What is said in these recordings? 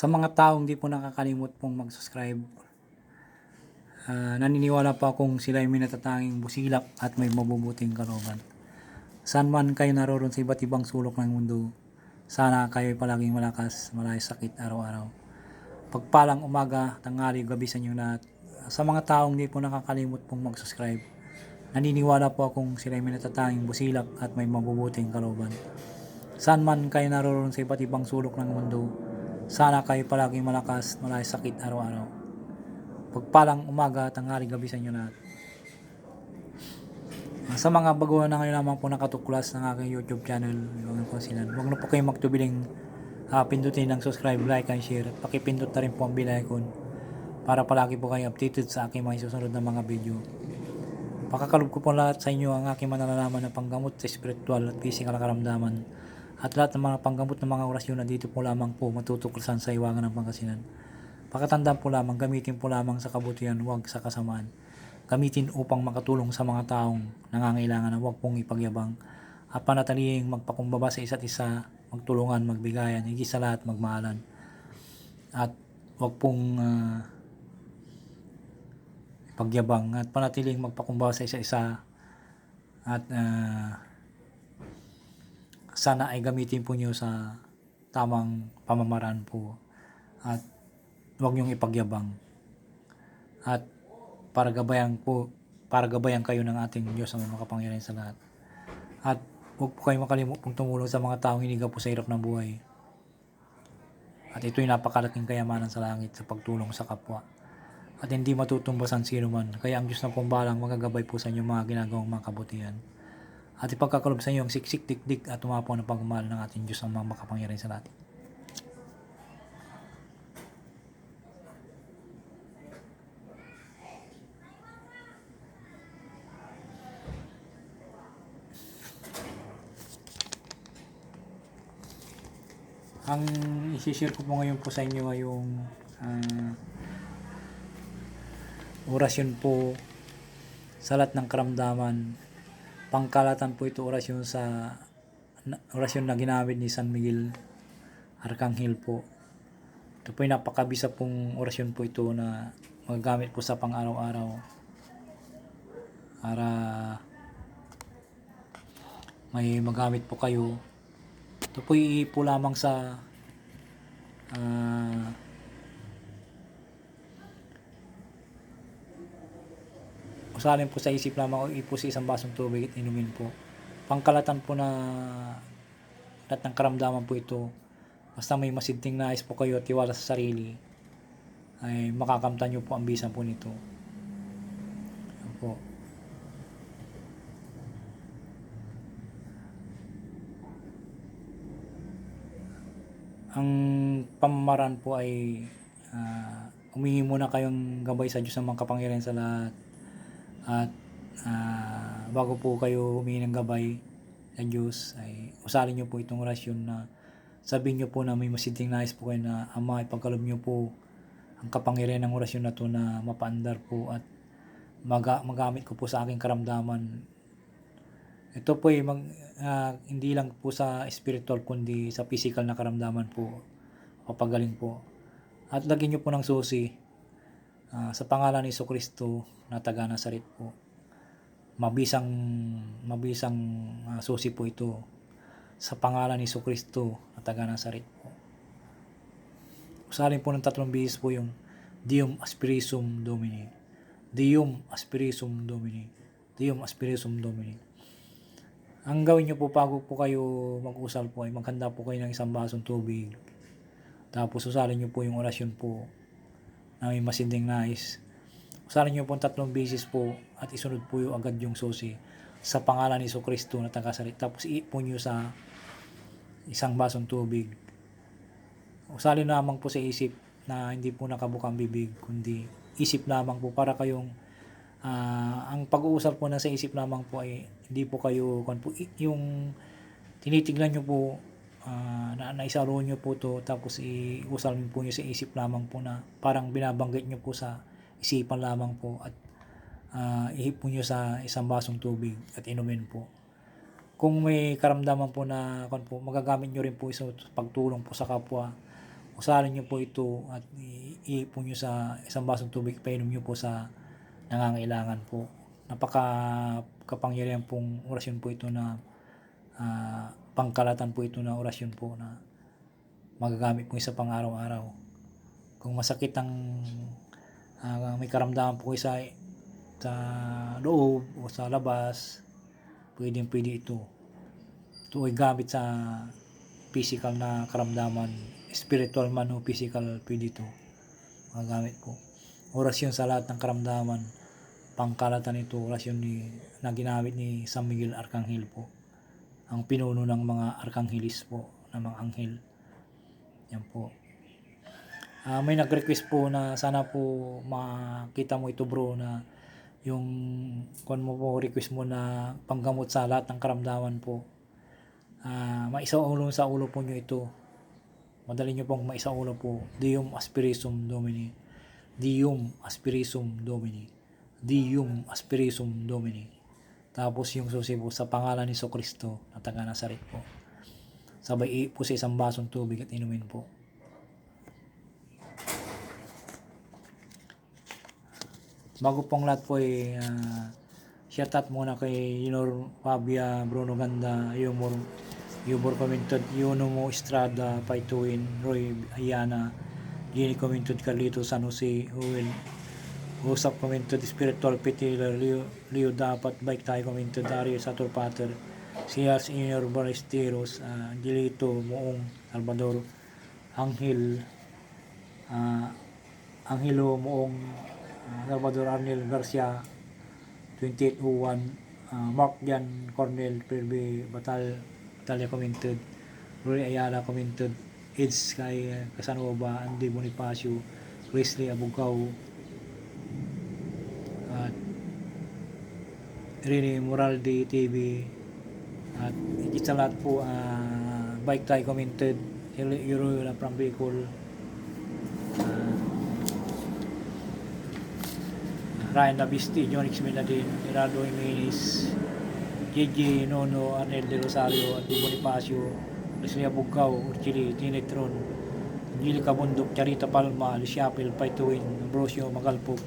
Sa mga taong di po nakakalimot pong mag-subscribe, ah, naniniwala po akong sila ay may natatanging busilak at may mabubuting kalooban. Saan man kayo naroon sa iba't ibang sulok ng mundo, sana kayo ay palaging malakas, malayas sakit araw-araw. Pagpalang umaga, tanghali, gabi sa inyo lahat. Sa mga taong di po nakakalimot pong mag-subscribe, naniniwala po akong sila ay may natatanging busilak at may mabubuting kalooban. Saan man kayo naroon sa iba't ibang sulok ng mundo, sana kayo palaging malakas, malayas sakit araw-araw. Pagpalang umaga, tanghali, gabi sa inyo lahat. Sa mga baguhan na ngayon lamang po nakatuklas ng aking YouTube channel, huwag na po sila. Huwag na po kayong magtubiling ah, pindutin ng subscribe, like, and share. Pakipindot na rin po ang bell icon para palagi po kayo updated sa aking mga susunod na mga video. Pakakalob ko po lahat sa inyo ang aking manalalaman na panggamot sa spiritual at physical karamdaman at lahat ng mga panggamot ng mga orasyon na dito po lamang po matutuklasan sa iwagan ng pangkasinan. Pakatandaan po lamang, gamitin po lamang sa kabutihan, huwag sa kasamaan. Gamitin upang makatulong sa mga taong nangangailangan na huwag pong ipagyabang at panatalihing magpakumbaba sa isa't isa, magtulungan, magbigayan, higit sa lahat magmahalan. At huwag pong ah, pagyabang at panatiling magpakumbaba sa isa isa at ah, sana ay gamitin po nyo sa tamang pamamaraan po. At huwag nyong ipagyabang. At para gabayan po para gabayan kayo ng ating Diyos ang makapangyarihan sa lahat. At huwag po kayo makalimut pong tumulong sa mga taong hiniga po sa hirap ng buhay. At ito'y napakalaking kayamanan sa langit sa pagtulong sa kapwa. At hindi matutumbasan sino man. Kaya ang Diyos na pong balang magagabay po sa inyong mga ginagawang mga kabutihan. At ipagkakalob sa inyo ang siksik dikdik at tumapo ng pagmamahal ng ating Diyos ang mga makapangyarihan sa lahat. Ang isi-share ko po ngayon po sa inyo ay yung ah, orasyon po sa lahat ng karamdaman. Pangkalatan po ito orasyon sa orasyon na ginamit ni San Miguel Arcangel po. Ito po ay napakabisa pong orasyon po ito na magagamit po sa pang-araw-araw para may magamit po kayo. Ito po po lamang sa ah, usalin po sa isip lamang o ipo sa isang basong tubig at inumin po. Pangkalatan po na lahat ng karamdaman po ito. Basta may masidting nais po kayo tiwala sa sarili, ay makakamtan nyo po ang bisa po nito. Yan po. Ang pamamaraan po ay ah, humingi muna kayong gabay sa Diyos ng mga kapangyarihan sa lahat at ah, bago po kayo humingi ng gabay sa Diyos ay usalin niyo po itong orasyon na sabihin niyo po na may masiding nais po kayo na Ama ipagkalob niyo po ang kapangyarihan ng orasyon na to na mapaandar po at maga- magamit ko po sa aking karamdaman. Ito po ay mag, ah, hindi lang po sa spiritual kundi sa physical na karamdaman po. O pagaling po. At lagyan niyo po ng susi Ah, sa pangalan ni Kristo na taga Nazaret po. Mabisang mabisang ah, susi po ito sa pangalan ni Kristo na taga Nazaret po. Usalin po ng tatlong bihis po yung Dium Aspirisum Domini. Dium Aspirisum Domini. Dium Aspirisum Domini. Ang gawin niyo po bago po kayo mag-usal po ay maghanda po kayo ng isang basong tubig. Tapos usalin niyo po yung orasyon po na may masinding nais. Usarin niyo po tatlong beses po at isunod po yung agad yung susi sa pangalan ni Kristo na tagasalit. Tapos iipon niyo sa isang basong tubig. Usalin lamang po sa isip na hindi po nakabukang bibig, kundi isip lamang po para kayong ah, ang pag-uusap po na sa isip lamang po ay hindi po kayo po, yung tinitignan niyo po ah, na naisaro nyo po to tapos iusal nyo po nyo sa isip lamang po na parang binabanggit nyo po sa isipan lamang po at uh, ihip po nyo sa isang basong tubig at inumin po. Kung may karamdaman po na kung po, magagamit nyo rin po ito pagtulong po sa kapwa usalin niyo po ito at i- iipon niyo sa isang basong tubig, painom niyo po sa nangangailangan po. Napaka kapangyarihan pong orasyon po ito na ah, pangkalatan po ito na orasyon po na magagamit po sa pang-araw-araw. Kung masakit ang ah, may karamdaman po kayo sa, sa loob o sa labas, pwedeng pwede ito. Ito ay gamit sa physical na karamdaman, spiritual man o physical, pwede ito. Magagamit po. Orasyon sa lahat ng karamdaman, pangkalatan ito, orasyon ni, na ginamit ni San Miguel Arcangel po. Ang pinuno ng mga arcanghelis po, ng mga anghel. Yan po. Ah, may nag-request po na sana po makita mo ito bro na yung kung mo po request mo na panggamot sa lahat ng karamdaman po. Ah, maisaulong sa ulo po nyo ito. Madali nyo pong maisaulo po. Dium aspirisum domini. Dium aspirisum domini. Dium aspirisum domini. Tapos yung susi po sa pangalan ni Kristo na taga Nazaret po. Sabay po sa isang basong tubig at inumin po. Bago pong lahat po ay uh, shout out muna kay Yunor Fabia, Bruno Ganda, Yumor, Yubor Comintod, Yuno Mo Estrada, Paituin, Roy Ayana, Jenny Comintod, Carlito San Jose, Uwel, Usap Comintod, Spiritual Petiler, Leo, Leo Dapat, Bike Tayo Comintod, Dario Sator Pater, CR Senior Balesteros, uh, Angelito, Moong, Salvador, Angel, uh, Angelo Moong, uh, Salvador Arnel Garcia, 2801, uh, Mark Jan Cornel Perbe Batal Batalia commented, Roy Ayala commented, Eds kay Casanova, Andy Bonifacio, Wesley Abugaw, at Rene Moraldi TV, at higit sa lahat po, uh, Bike Tie commented, Euro na from Bicol, uh, Ryan Labisti, Jonix Miladin, Gerardo Jimenez, JJ Nono, Arnel De Rosario, at Bonifacio, Leslie Abugaw, Urchili, Tinetron, Angelica Bundok, Charita Palma, Luciapel, Paituin, Ambrosio Magalpog,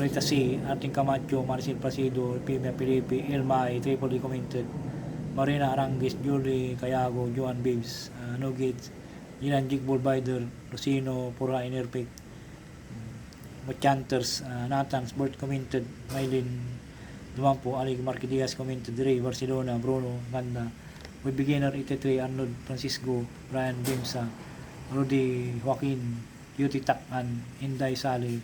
Rita C, Ating Camacho, Maricel Placido, Pimia Pilipi, Ilma, Triple commented, Marina Arangis, Julie Cayago, Joan Babes, uh, No Gates, Gilan Jigbol Bider, Lucino, Pura Inerpic, Machanters, uh, Nathan, Sport commented, Maylin, Dumampo, Ali Marquidias commented, Ray, Barcelona, Bruno, Ganda, We Beginner 83, Arnold, Francisco, Brian Bimsa, Rudy Joaquin, Beauty Takman, Inday Sali,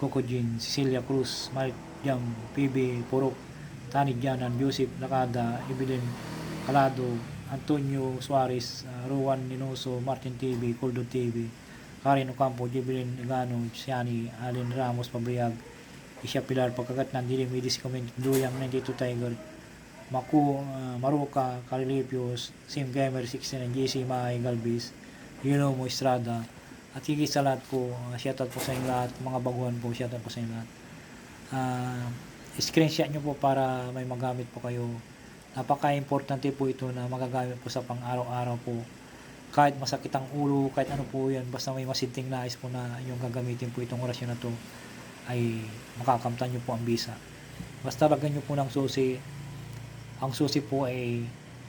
Coco Jean, Cecilia Cruz, Mike Jam, PB Purok, Tani Janan, Joseph Lakada, Evelyn Calado, Antonio Suarez, uh, Rowan Ninoso, Martin TV, Coldo TV, Karen Ocampo, Jebilin Igano, Siani, Alin Ramos, Pabriag, Isya Pilar, Pagkagat ng Dilim, Midis Comment, Duyang, 92 Tiger, Maku, uh, Maruka, Carilipios, Sim Gamer 69, JC Mahay Galvis, Yuno Mo Estrada, at higit sa lahat po, uh, shoutout po sa inyo lahat, mga baguhan po, shoutout po sa inyo lahat. Uh, screenshot nyo po para may magamit po kayo. Napaka-importante po ito na magagamit po sa pang-araw-araw po. Kahit masakit ang ulo, kahit ano po yan, basta may masinting nais po na yung gagamitin po itong orasyon na to ay makakamtan nyo po ang bisa. Basta lagyan nyo po ng susi. Ang susi po ay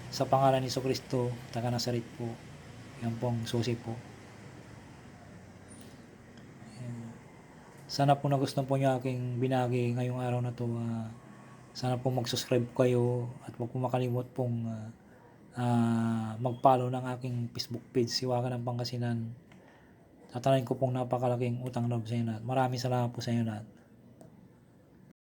sa pangalan ni Kristo, taga Nazaret po. Yan po ang susi po. Sana po nagustuhan po niya aking binagi ngayong araw na to. Uh, sana po mag-subscribe kayo at huwag po makalimot pong uh, uh, mag-follow ng aking Facebook page, Siwagan ng Pangasinan. Tatanayin ko pong napakalaking utang loob sa inyo lahat. Maraming salamat po sa inyo lahat.